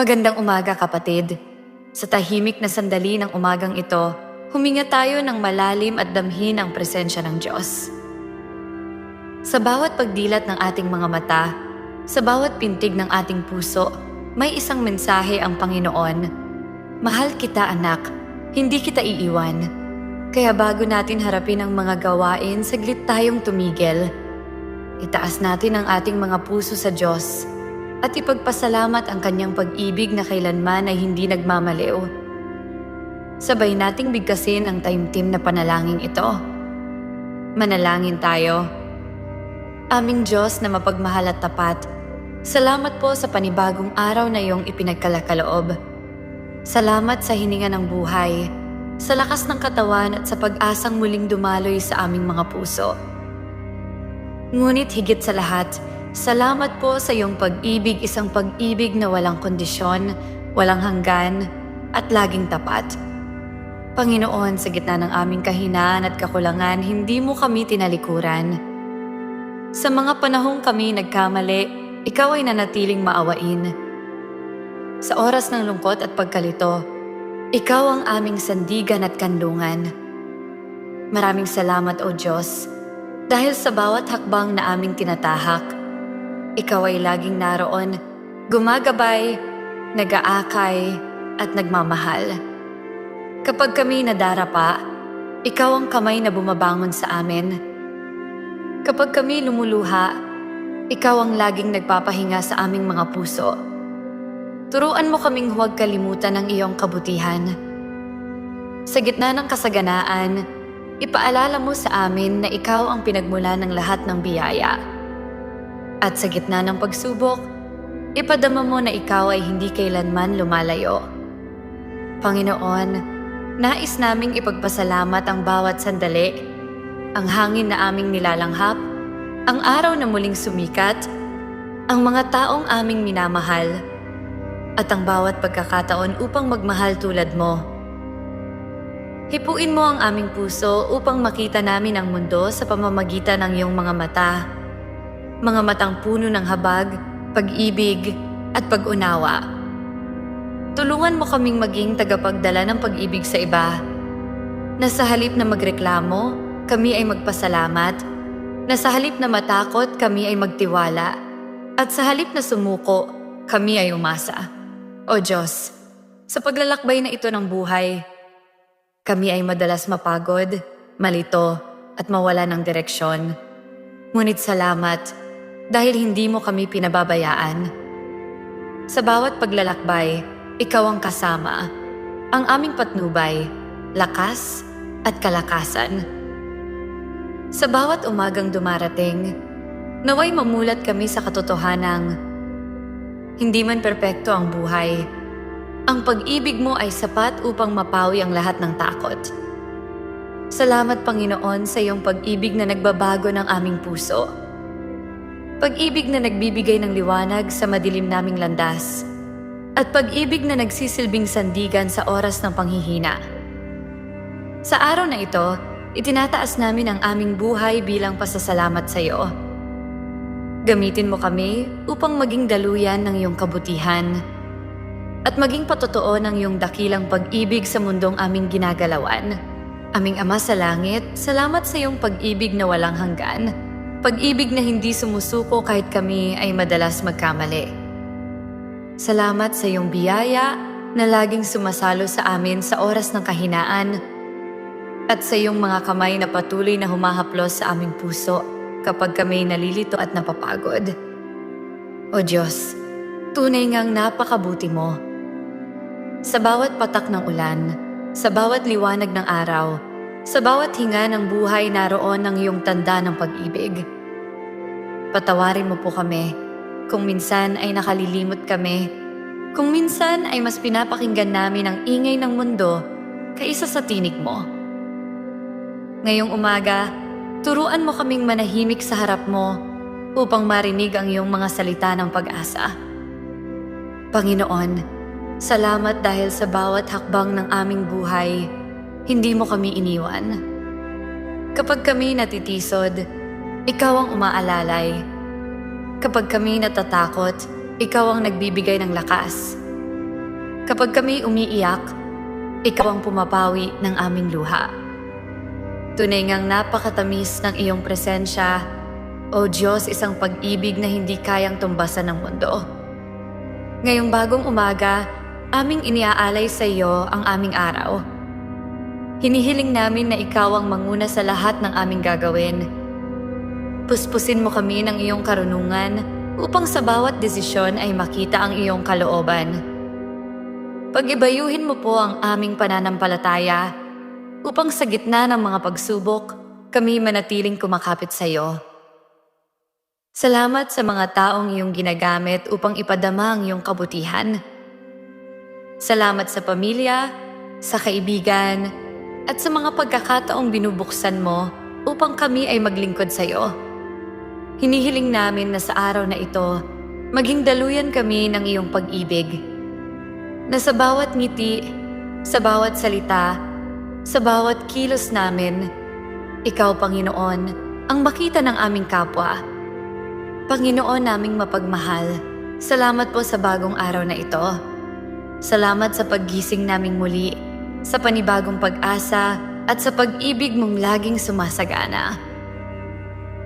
Magandang umaga kapatid. Sa tahimik na sandali ng umagang ito, huminga tayo ng malalim at damhin ang presensya ng Diyos. Sa bawat pagdilat ng ating mga mata, sa bawat pintig ng ating puso, may isang mensahe ang Panginoon. Mahal kita anak, hindi kita iiwan. Kaya bago natin harapin ang mga gawain, saglit tayong tumigil. Itaas natin ang ating mga puso sa Diyos at ipagpasalamat ang kanyang pag-ibig na kailanman ay hindi nagmamaliw. Sabay nating bigkasin ang taimtim na panalangin ito. Manalangin tayo. Aming Diyos na mapagmahal at tapat, salamat po sa panibagong araw na iyong ipinagkalakaloob. Salamat sa hininga ng buhay, sa lakas ng katawan at sa pag-asang muling dumaloy sa aming mga puso. Ngunit higit sa lahat, salamat po sa iyong pag-ibig, isang pag-ibig na walang kondisyon, walang hanggan, at laging tapat. Panginoon, sa gitna ng aming kahinaan at kakulangan, hindi mo kami tinalikuran. Sa mga panahong kami nagkamali, ikaw ay nanatiling maawain. Sa oras ng lungkot at pagkalito, ikaw ang aming sandigan at kandungan. Maraming salamat o Diyos, dahil sa bawat hakbang na aming tinatahak, ikaw ay laging naroon, gumagabay, nag-aakay, at nagmamahal. Kapag kami nadarapa, ikaw ang kamay na bumabangon sa amin. Kapag kami lumuluha, ikaw ang laging nagpapahinga sa aming mga puso. Turuan mo kaming huwag kalimutan ang iyong kabutihan. Sa gitna ng kasaganaan, ipaalala mo sa amin na ikaw ang pinagmula ng lahat ng biyaya. At sa gitna ng pagsubok, ipadama mo na ikaw ay hindi kailanman lumalayo. Panginoon, nais naming ipagpasalamat ang bawat sandali, ang hangin na aming nilalanghap, ang araw na muling sumikat, ang mga taong aming minamahal, at ang bawat pagkakataon upang magmahal tulad mo. Hipuin mo ang aming puso upang makita namin ang mundo sa pamamagitan ng iyong mga mata. Mga matang puno ng habag, pag-ibig, at pag-unawa. Tulungan mo kaming maging tagapagdala ng pag-ibig sa iba. Na sa halip na magreklamo, kami ay magpasalamat. Na sa halip na matakot, kami ay magtiwala. At sa halip na sumuko, kami ay umasa. O Diyos, sa paglalakbay na ito ng buhay, kami ay madalas mapagod, malito, at mawala ng direksyon. Ngunit salamat dahil hindi mo kami pinababayaan. Sa bawat paglalakbay, ikaw ang kasama, ang aming patnubay, lakas at kalakasan. Sa bawat umagang dumarating, naway mamulat kami sa katotohanang hindi man perpekto ang buhay, ang pag-ibig mo ay sapat upang mapawi ang lahat ng takot. Salamat Panginoon sa iyong pag-ibig na nagbabago ng aming puso. Pag-ibig na nagbibigay ng liwanag sa madilim naming landas. At pag-ibig na nagsisilbing sandigan sa oras ng panghihina. Sa araw na ito, itinataas namin ang aming buhay bilang pasasalamat sa iyo. Gamitin mo kami upang maging daluyan ng iyong kabutihan at maging patotoo ng iyong dakilang pag-ibig sa mundong aming ginagalawan. Aming Ama sa Langit, salamat sa iyong pag-ibig na walang hanggan. Pag-ibig na hindi sumusuko kahit kami ay madalas magkamali. Salamat sa iyong biyaya na laging sumasalo sa amin sa oras ng kahinaan at sa iyong mga kamay na patuloy na humahaplos sa aming puso kapag kami nalilito at napapagod. O Diyos, tunay ngang napakabuti mo. Sa bawat patak ng ulan, sa bawat liwanag ng araw, sa bawat hinga ng buhay naroon ang iyong tanda ng pag-ibig. Patawarin mo po kami kung minsan ay nakalilimot kami, kung minsan ay mas pinapakinggan namin ang ingay ng mundo kaysa sa tinig mo. Ngayong umaga, turuan mo kaming manahimik sa harap mo upang marinig ang iyong mga salita ng pag-asa. Panginoon, salamat dahil sa bawat hakbang ng aming buhay, hindi mo kami iniwan. Kapag kami natitisod, ikaw ang umaalalay. Kapag kami natatakot, ikaw ang nagbibigay ng lakas. Kapag kami umiiyak, ikaw ang pumapawi ng aming luha. Tunay ngang napakatamis ng iyong presensya, O Diyos, isang pag-ibig na hindi kayang tumbasan ng mundo. Ngayong bagong umaga, aming iniaalay sa iyo ang aming araw. Hinihiling namin na ikaw ang manguna sa lahat ng aming gagawin. Puspusin mo kami ng iyong karunungan upang sa bawat desisyon ay makita ang iyong kalooban. Pag-ibayuhin mo po ang aming pananampalataya upang sa gitna ng mga pagsubok, kami manatiling kumakapit sa iyo. Salamat sa mga taong iyong ginagamit upang ipadama ang iyong kabutihan. Salamat sa pamilya, sa kaibigan, at sa mga pagkakataong binubuksan mo upang kami ay maglingkod sa iyo. Hinihiling namin na sa araw na ito, maging daluyan kami ng iyong pag-ibig. Na sa bawat ngiti, sa bawat salita, sa bawat kilos namin, Ikaw, Panginoon, ang makita ng aming kapwa. Panginoon naming mapagmahal, salamat po sa bagong araw na ito. Salamat sa paggising naming muli, sa panibagong pag-asa at sa pag-ibig mong laging sumasagana.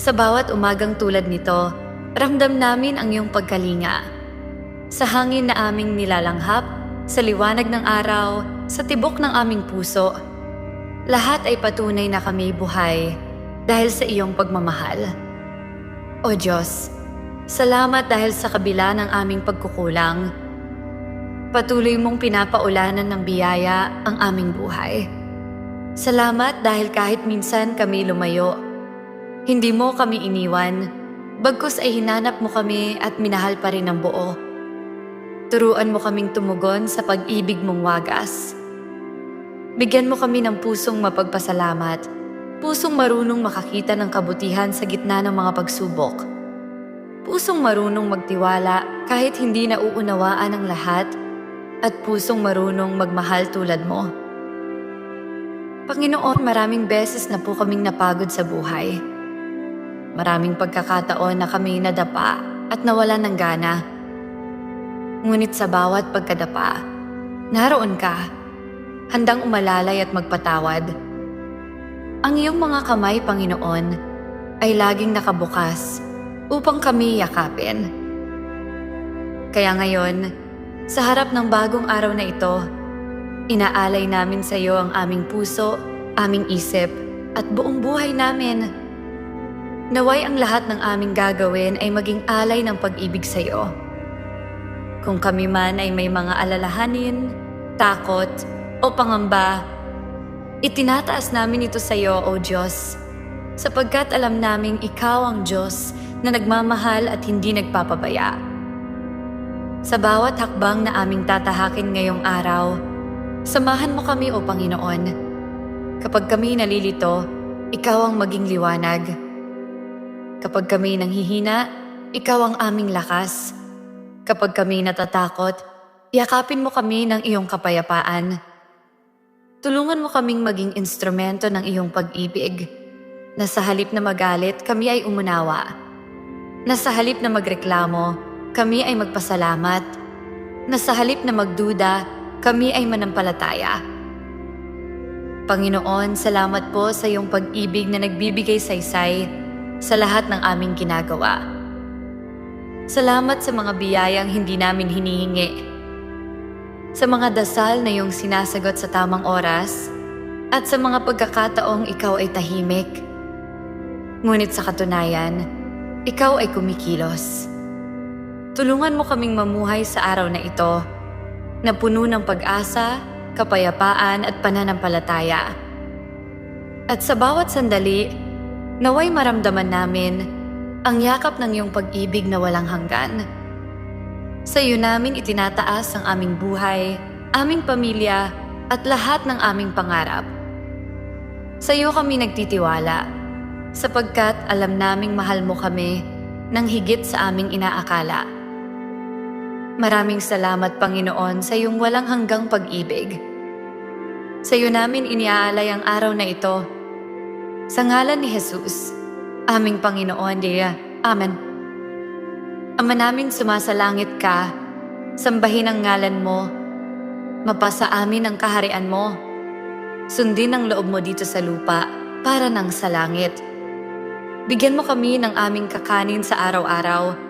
Sa bawat umagang tulad nito, ramdam namin ang iyong pagkalinga. Sa hangin na aming nilalanghap, sa liwanag ng araw, sa tibok ng aming puso, lahat ay patunay na kami buhay dahil sa iyong pagmamahal. O Diyos, salamat dahil sa kabila ng aming pagkukulang, patuloy mong pinapaulanan ng biyaya ang aming buhay. Salamat dahil kahit minsan kami lumayo, hindi mo kami iniwan, bagkus ay hinanap mo kami at minahal pa rin ng buo. Turuan mo kaming tumugon sa pag-ibig mong wagas. Bigyan mo kami ng pusong mapagpasalamat, pusong marunong makakita ng kabutihan sa gitna ng mga pagsubok. Pusong marunong magtiwala kahit hindi nauunawaan ang lahat at pusong marunong magmahal tulad mo. Panginoon, maraming beses na po kaming napagod sa buhay. Maraming pagkakataon na kami nadapa at nawalan ng gana. Ngunit sa bawat pagkadapa, naroon ka, handang umalalay at magpatawad. Ang iyong mga kamay, Panginoon, ay laging nakabukas upang kami yakapin. Kaya ngayon, sa harap ng bagong araw na ito, inaalay namin sa iyo ang aming puso, aming isip, at buong buhay namin. Naway ang lahat ng aming gagawin ay maging alay ng pag-ibig sa iyo. Kung kami man ay may mga alalahanin, takot, o pangamba, itinataas namin ito sa iyo, O Diyos, sapagkat alam naming Ikaw ang Diyos na nagmamahal at hindi nagpapabaya. Sa bawat hakbang na aming tatahakin ngayong araw, samahan mo kami, O Panginoon. Kapag kami nalilito, Ikaw ang maging liwanag. Kapag kami nanghihina, Ikaw ang aming lakas. Kapag kami natatakot, yakapin mo kami ng iyong kapayapaan. Tulungan mo kaming maging instrumento ng iyong pag-ibig, na sa halip na magalit, kami ay umunawa. Na sa halip na magreklamo, kami ay magpasalamat. Na sa halip na magduda, kami ay manampalataya. Panginoon, salamat po sa iyong pag-ibig na nagbibigay saysay sa lahat ng aming ginagawa. Salamat sa mga biyayang hindi namin hinihingi. Sa mga dasal na iyong sinasagot sa tamang oras at sa mga pagkakataong ikaw ay tahimik. Ngunit sa katunayan, ikaw ay kumikilos. Tulungan mo kaming mamuhay sa araw na ito na puno ng pag-asa, kapayapaan at pananampalataya. At sa bawat sandali, naway maramdaman namin ang yakap ng iyong pag-ibig na walang hanggan. Sa iyo namin itinataas ang aming buhay, aming pamilya at lahat ng aming pangarap. Sa iyo kami nagtitiwala, sapagkat alam naming mahal mo kami nang higit sa aming inaakala. Maraming salamat Panginoon sa iyong walang hanggang pag-ibig. Sa iyo namin iniaalay ang araw na ito. Sa ngalan ni Jesus, aming Panginoon, Dia. Amen. Ama namin sumasalangit ka, sambahin ang ngalan mo, Mapasa amin ang kaharian mo. Sundin ang loob mo dito sa lupa para nang sa langit. Bigyan mo kami ng aming kakanin sa araw-araw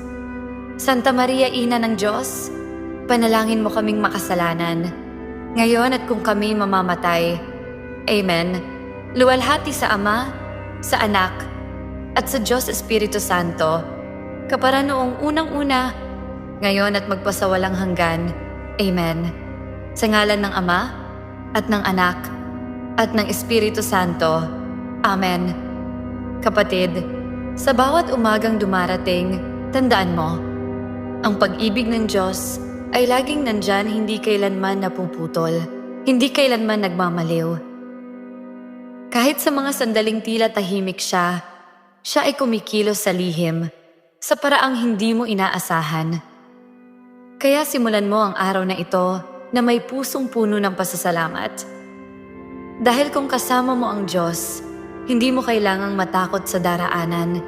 Santa Maria, Ina ng Diyos, panalangin mo kaming makasalanan, ngayon at kung kami mamamatay. Amen. Luwalhati sa Ama, sa Anak, at sa Diyos Espiritu Santo, kapara noong unang-una, ngayon at magpasawalang hanggan. Amen. Sa ngalan ng Ama, at ng Anak, at ng Espiritu Santo. Amen. Kapatid, sa bawat umagang dumarating, tandaan mo, ang pag-ibig ng Diyos ay laging nandyan hindi kailanman napuputol, hindi kailanman nagmamaliw. Kahit sa mga sandaling tila tahimik siya, siya ay kumikilos sa lihim, sa paraang hindi mo inaasahan. Kaya simulan mo ang araw na ito na may pusong puno ng pasasalamat. Dahil kung kasama mo ang Diyos, hindi mo kailangang matakot sa daraanan.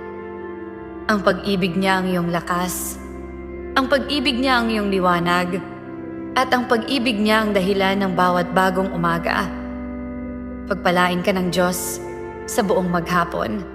Ang pag-ibig niya ang iyong lakas. Ang pag-ibig niya ang iyong liwanag. At ang pag-ibig niya ang dahilan ng bawat bagong umaga. Pagpalain ka ng Diyos sa buong maghapon.